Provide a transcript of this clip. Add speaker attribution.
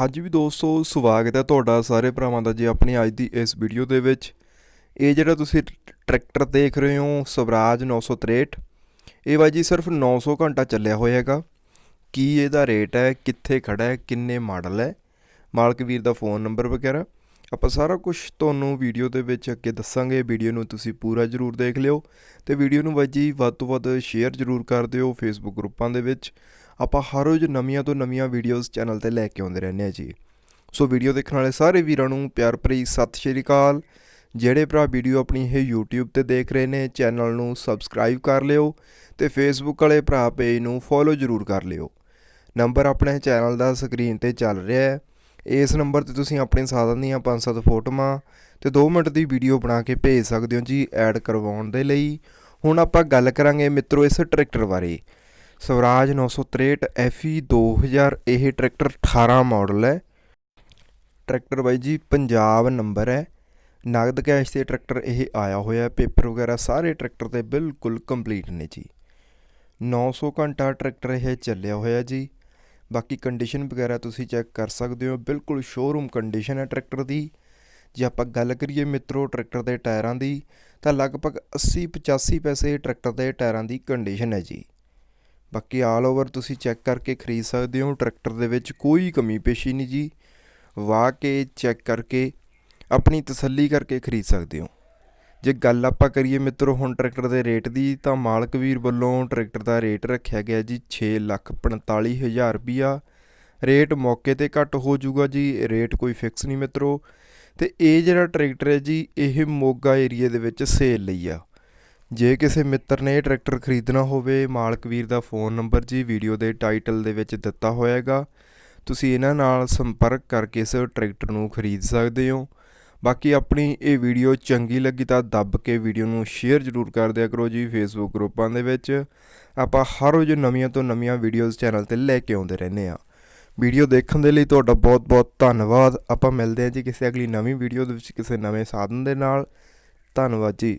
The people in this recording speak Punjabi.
Speaker 1: ਹਾਂਜੀ ਵੀ ਦੋਸਤੋ ਸਵਾਗਤ ਹੈ ਤੁਹਾਡਾ ਸਾਰੇ ਭਰਾਵਾਂ ਦਾ ਜੀ ਆਪਣੀ ਅੱਜ ਦੀ ਇਸ ਵੀਡੀਓ ਦੇ ਵਿੱਚ। ਇਹ ਜਿਹੜਾ ਤੁਸੀਂ ਟਰੈਕਟਰ ਦੇਖ ਰਹੇ ਹੋ, ਸਵਰਾਜ 963 ਇਹ ਬਾਈ ਜੀ ਸਿਰਫ 900 ਘੰਟਾ ਚੱਲਿਆ ਹੋਇਆ ਹੈਗਾ। ਕੀ ਇਹਦਾ ਰੇਟ ਹੈ, ਕਿੱਥੇ ਖੜਾ ਹੈ, ਕਿੰਨੇ ਮਾਡਲ ਹੈ? ਮਾਲਕ ਵੀਰ ਦਾ ਫੋਨ ਨੰਬਰ ਵਗੈਰਾ। ਆਪਾਂ ਸਾਰਾ ਕੁਝ ਤੁਹਾਨੂੰ ਵੀਡੀਓ ਦੇ ਵਿੱਚ ਅੱਗੇ ਦੱਸਾਂਗੇ। ਵੀਡੀਓ ਨੂੰ ਤੁਸੀਂ ਪੂਰਾ ਜਰੂਰ ਦੇਖ ਲਿਓ ਤੇ ਵੀਡੀਓ ਨੂੰ ਬਾਈ ਵੱਧ ਤੋਂ ਵੱਧ ਸ਼ੇਅਰ ਜਰੂਰ ਕਰ ਦਿਓ ਫੇਸਬੁੱਕ ਗਰੁੱਪਾਂ ਦੇ ਵਿੱਚ। ਆਪਾਂ ਹਰ ਰੋਜ਼ ਨਵੀਆਂ ਤੋਂ ਨਵੀਆਂ ਵੀਡੀਓਜ਼ ਚੈਨਲ ਤੇ ਲੈ ਕੇ ਆਉਂਦੇ ਰਹਿੰਦੇ ਆ ਜੀ। ਸੋ ਵੀਡੀਓ ਦੇਖਣ ਵਾਲੇ ਸਾਰੇ ਵੀਰਾਂ ਨੂੰ ਪਿਆਰ ਭਰੀ ਸਤਿ ਸ਼੍ਰੀ ਅਕਾਲ। ਜਿਹੜੇ ਭਰਾ ਵੀਡੀਓ ਆਪਣੀ ਇਹ YouTube ਤੇ ਦੇਖ ਰਹੇ ਨੇ ਚੈਨਲ ਨੂੰ ਸਬਸਕ੍ਰਾਈਬ ਕਰ ਲਿਓ ਤੇ Facebook ਵਾਲੇ ਭਰਾ ਪੇਜ ਨੂੰ ਫੋਲੋ ਜਰੂਰ ਕਰ ਲਿਓ। ਨੰਬਰ ਆਪਣੇ ਚੈਨਲ ਦਾ ਸਕਰੀਨ ਤੇ ਚੱਲ ਰਿਹਾ ਹੈ। ਇਸ ਨੰਬਰ ਤੇ ਤੁਸੀਂ ਆਪਣੇ ਸਾਧਨ ਦੀਆਂ 5-7 ਫੋਟੋਆਂ ਤੇ 2 ਮਿੰਟ ਦੀ ਵੀਡੀਓ ਬਣਾ ਕੇ ਭੇਜ ਸਕਦੇ ਹੋ ਜੀ ਐਡ ਕਰਵਾਉਣ ਦੇ ਲਈ। ਹੁਣ ਆਪਾਂ ਗੱਲ ਕਰਾਂਗੇ ਮਿੱਤਰੋ ਇਸ ਟਰੈਕਟਰ ਬਾਰੇ। ਸਵਰਾਜ 963 FE 2000 ਇਹ ਟਰੈਕਟਰ 18 ਮਾਡਲ ਹੈ। ਟਰੈਕਟਰ ਬਾਈ ਜੀ ਪੰਜਾਬ ਨੰਬਰ ਹੈ। ਨਗਦ ਕੈਸ਼ ਤੇ ਟਰੈਕਟਰ ਇਹ ਆਇਆ ਹੋਇਆ ਪੇਪਰ ਵਗੈਰਾ ਸਾਰੇ ਟਰੈਕਟਰ ਤੇ ਬਿਲਕੁਲ ਕੰਪਲੀਟ ਨੇ ਜੀ। 900 ਘੰਟਾ ਟਰੈਕਟਰ ਇਹ ਚੱਲਿਆ ਹੋਇਆ ਜੀ। ਬਾਕੀ ਕੰਡੀਸ਼ਨ ਵਗੈਰਾ ਤੁਸੀਂ ਚੈੱਕ ਕਰ ਸਕਦੇ ਹੋ। ਬਿਲਕੁਲ ਸ਼ੋਰੂਮ ਕੰਡੀਸ਼ਨ ਹੈ ਟਰੈਕਟਰ ਦੀ। ਜੇ ਆਪਾਂ ਗੱਲ ਕਰੀਏ ਮਿੱਤਰੋ ਟਰੈਕਟਰ ਦੇ ਟਾਇਰਾਂ ਦੀ, ਤਾਂ ਲਗਭਗ 80 85 ਪੈਸੇ ਟਰੈਕਟਰ ਦੇ ਟਾਇਰਾਂ ਦੀ ਕੰਡੀਸ਼ਨ ਹੈ ਜੀ। ਬਾਕੀ ਆਲ ਓਵਰ ਤੁਸੀਂ ਚੈੱਕ ਕਰਕੇ ਖਰੀਦ ਸਕਦੇ ਹੋ। ਟਰੈਕਟਰ ਦੇ ਵਿੱਚ ਕੋਈ ਕਮੀ ਪੇਸ਼ੀ ਨਹੀਂ ਜੀ। ਵਾਹ ਕੇ ਚੈੱਕ ਕਰਕੇ ਆਪਣੀ ਤਸੱਲੀ ਕਰਕੇ ਖਰੀਦ ਸਕਦੇ ਹੋ। ਜੇ ਗੱਲ ਆਪਾਂ ਕਰੀਏ ਮਿੱਤਰੋ ਹੁਣ ਟਰੈਕਟਰ ਦੇ ਰੇਟ ਦੀ, ਤਾਂ ਮਾਲਕ ਵੀਰ ਵੱਲੋਂ ਟਰੈਕਟਰ ਦਾ ਰੇਟ ਰੱਖਿਆ ਗਿਆ ਜੀ 645000 ਰੁਪਿਆ ਰੇਟ ਮੌਕੇ ਤੇ ਘੱਟ ਹੋ ਜਾਊਗਾ ਜੀ, ਰੇਟ ਕੋਈ ਫਿਕਸ ਨਹੀਂ ਮਿੱਤਰੋ। ਤੇ ਇਹ ਜਿਹੜਾ ਟਰੈਕਟਰ ਹੈ ਜੀ, ਇਹ ਮੋਗਾ ਏਰੀਆ ਦੇ ਵਿੱਚ ਸੇਲ ਲਈ ਆ। ਜੇ ਕਿਸੇ ਮਿੱਤਰ ਨੇ ਇਹ ਟਰੈਕਟਰ ਖਰੀਦਣਾ ਹੋਵੇ, ਮਾਲਕ ਵੀਰ ਦਾ ਫੋਨ ਨੰਬਰ ਜੀ ਵੀਡੀਓ ਦੇ ਟਾਈਟਲ ਦੇ ਵਿੱਚ ਦਿੱਤਾ ਹੋਇਆ ਹੈਗਾ। ਤੁਸੀਂ ਇਹਨਾਂ ਨਾਲ ਸੰਪਰਕ ਕਰਕੇ ਇਸ ਟਰੈਕਟਰ ਨੂੰ ਖਰੀਦ ਸਕਦੇ ਹੋ। ਬਾਕੀ ਆਪਣੀ ਇਹ ਵੀਡੀਓ ਚੰਗੀ ਲੱਗੀ ਤਾਂ ਦੱਬ ਕੇ ਵੀਡੀਓ ਨੂੰ ਸ਼ੇਅਰ ਜ਼ਰੂਰ ਕਰ ਦਿਆ ਕਰੋ ਜੀ ਫੇਸਬੁੱਕ ਗਰੁੱਪਾਂ ਦੇ ਵਿੱਚ। ਆਪਾਂ ਹਰ ਰੋਜ਼ ਨਵੀਆਂ ਤੋਂ ਨਵੀਆਂ ਵੀਡੀਓਜ਼ ਚੈਨਲ ਤੇ ਲੈ ਕੇ ਆਉਂਦੇ ਰਹਿੰਦੇ ਆ ਵੀਡੀਓ ਦੇਖਣ ਦੇ ਲਈ ਤੁਹਾਡਾ ਬਹੁਤ-ਬਹੁਤ ਧੰਨਵਾਦ। ਆਪਾਂ ਮਿਲਦੇ ਹਾਂ ਜੀ ਕਿਸੇ ਅਗਲੀ ਨਵੀਂ ਵੀਡੀਓ ਦੇ ਵਿੱਚ ਕਿਸੇ ਨਵੇਂ ਸਾਧਨ ਦੇ ਨਾਲ। ਧੰਨਵਾਦ ਜੀ।